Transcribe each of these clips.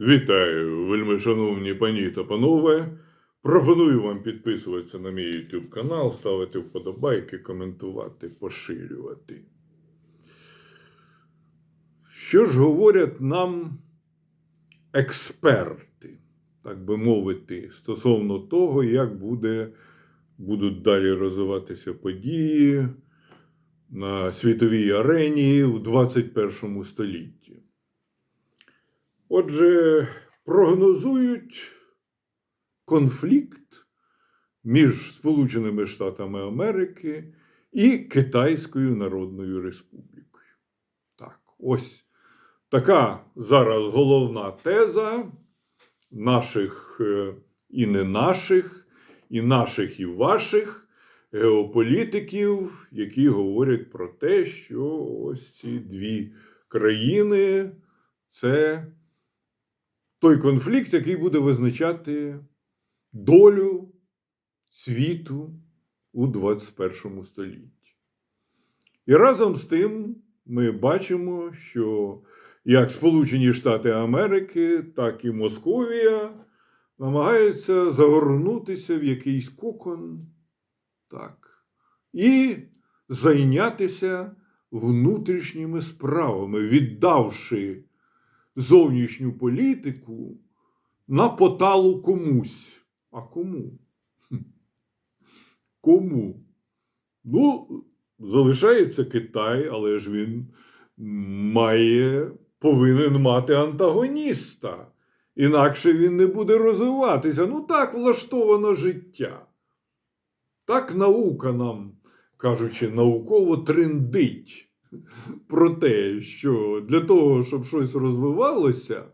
Вітаю, вельми шановні пані та панове. Пропоную вам підписуватися на мій YouTube канал, ставити вподобайки, коментувати, поширювати. Що ж говорять нам експерти, так би мовити, стосовно того, як буде, будуть далі розвиватися події на світовій арені в 21 столітті? Отже, прогнозують конфлікт між Сполученими Штатами Америки і Китайською Народною Республікою. Так, ось така зараз головна теза наших е, і не наших, і наших, і ваших геополітиків, які говорять про те, що ось ці дві країни це той конфлікт, який буде визначати долю світу у 21 столітті. І разом з тим ми бачимо, що як Сполучені Штати Америки, так і Московія намагаються загорнутися в якийсь кокон, так, і зайнятися внутрішніми справами, віддавши зовнішню політику на поталу комусь. А кому? Кому? Ну, залишається Китай, але ж він має, повинен мати антагоніста. Інакше він не буде розвиватися. Ну так влаштовано життя. Так наука нам, кажучи, науково трендить про те, що для того, щоб щось розвивалося,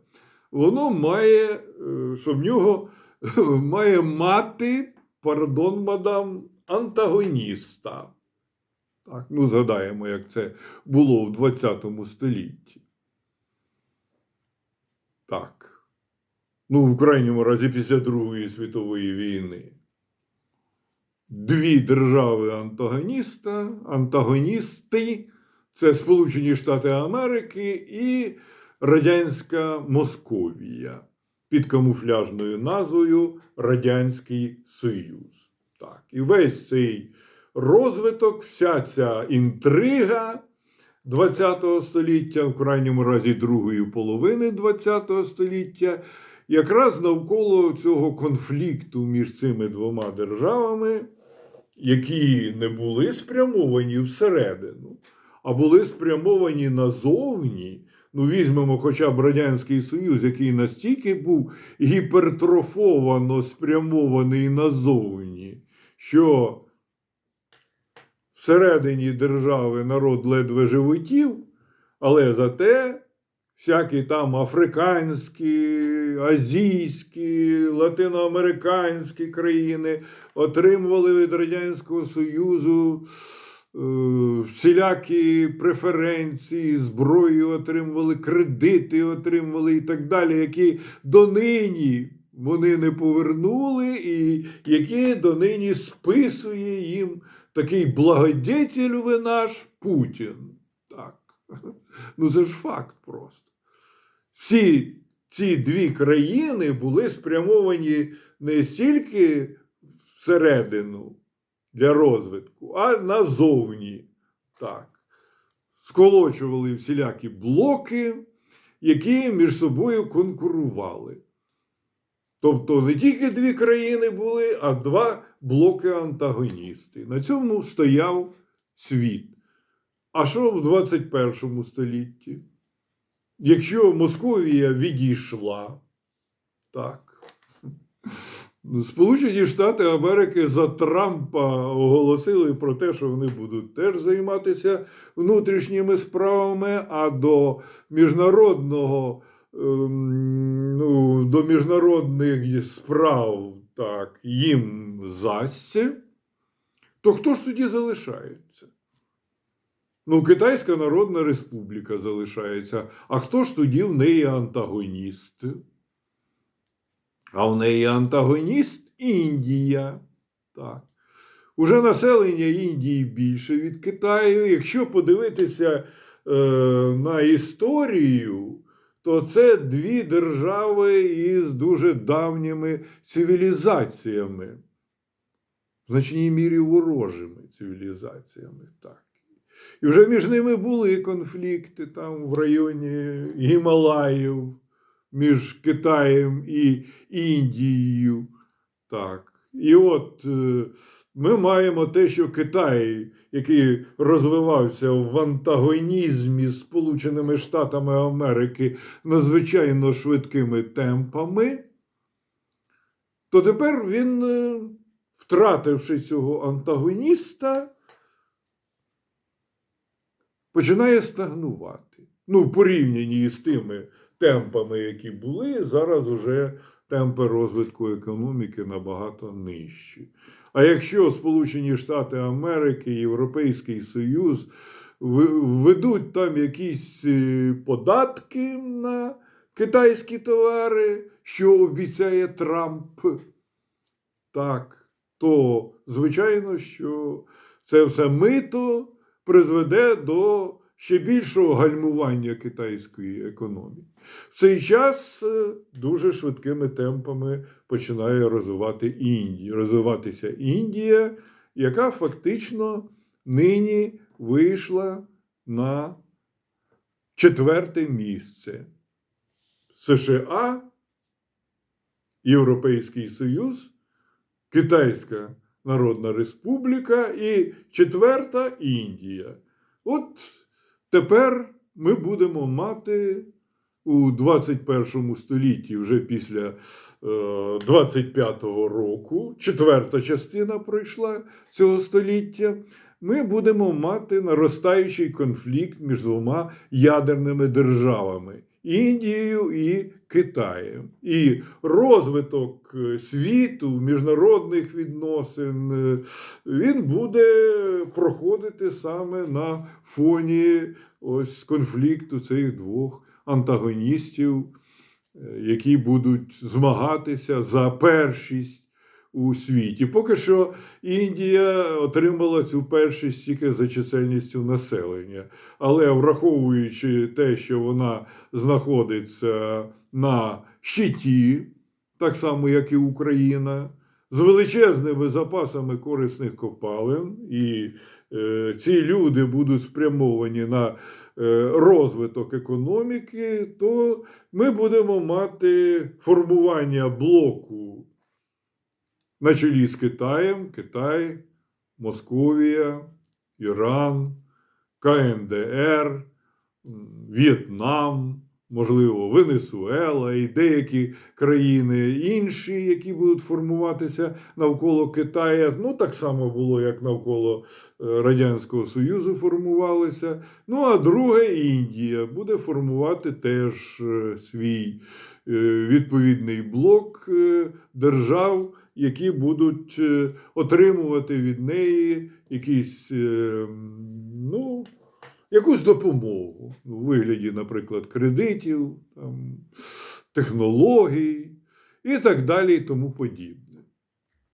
воно має, е, що в нього має мати, пардон, мадам, антагоніста. Так, ну згадаємо, як це було в 20 столітті. Так. Ну, в крайньому разі після Другої світової війни. Дві держави антагоніста, антагоністи це Сполучені Штати Америки і Радянська Московія під камуфляжною назвою Радянський Союз. Так, і весь цей розвиток, вся ця інтрига ХХ століття, в крайньому разі другої половини ХХ століття, якраз навколо цього конфлікту між цими двома державами, які не були спрямовані всередину, а були спрямовані назовні. Ну, візьмемо хоча б Радянський Союз, який настільки був гіпертрофовано спрямований назовні, що всередині держави народ ледве животів, але зате всякі там африканські, азійські, латиноамериканські країни отримували від Радянського Союзу всілякі преференції, зброю отримували, кредити отримували і так далі, які донині вони не повернули, і які донині списує їм такий благодетель ви наш Путін. Так. Ну це ж факт просто. Всі ці дві країни були спрямовані не стільки всередину для розвитку, а назовні. Так. Сколочували всілякі блоки, які між собою конкурували. Тобто не тільки дві країни були, а два блоки антагоністи. На цьому стояв світ. А що в 21 столітті? Якщо Московія відійшла, так. Сполучені Штати Америки за Трампа оголосили про те, що вони будуть теж займатися внутрішніми справами, а до міжнародного ем, ну, до міжнародних справ так, їм засться, то хто ж тоді залишається? Ну, Китайська Народна Республіка залишається. А хто ж тоді в неї антагоніст? А в неї антагоніст Індія. Так. Уже населення Індії більше від Китаю. Якщо подивитися е, на історію, то це дві держави із дуже давніми цивілізаціями, в значній мірі ворожими цивілізаціями. Так. І вже між ними були конфлікти там в районі Гімалаїв, між Китаєм і Індією. Так. І от е, ми маємо те, що Китай, який розвивався в антагонізмі з Сполученими Штатами Америки надзвичайно швидкими темпами, то тепер він, е, втративши цього антагоніста, починає стагнувати. Ну, в порівнянні з тими темпами, які були, зараз вже темпи розвитку економіки набагато нижчі. А якщо Сполучені Штати Америки, Європейський Союз введуть там якісь е, податки на китайські товари, що обіцяє Трамп, так, то звичайно, що це все мито призведе до ще більшого гальмування китайської економіки. В цей час е, дуже швидкими темпами починає розвивати Індія, розвиватися Індія, яка фактично нині вийшла на четверте місце. США, Європейський Союз, Китайська Народна Республіка і четверта Індія. От тепер ми будемо мати у 21 столітті, вже після е, 25-го року, четверта частина пройшла цього століття. Ми будемо мати наростаючий конфлікт між двома ядерними державами Індією і Китаєм. І розвиток е, світу, міжнародних відносин, е, він буде проходити саме на фоні ось конфлікту цих двох антагоністів, е, які будуть змагатися за першість у світі. Поки що Індія отримала цю першість тільки за чисельністю населення. Але враховуючи те, що вона знаходиться на щиті, так само, як і Україна, з величезними запасами корисних копалин, і е, ці люди будуть спрямовані на е, розвиток економіки, то ми будемо мати формування блоку на чолі з Китаєм, Китай, Московія, Іран, КНДР, В'єтнам, можливо, Венесуела і деякі країни інші, які будуть формуватися навколо Китая. Ну, так само було, як навколо е, Радянського Союзу формувалися. Ну, а друге Індія буде формувати теж е, свій е, відповідний блок держав, які будуть е, отримувати від неї якісь, е, ну, якусь допомогу у вигляді, наприклад, кредитів, там, технологій і так далі, і тому подібне.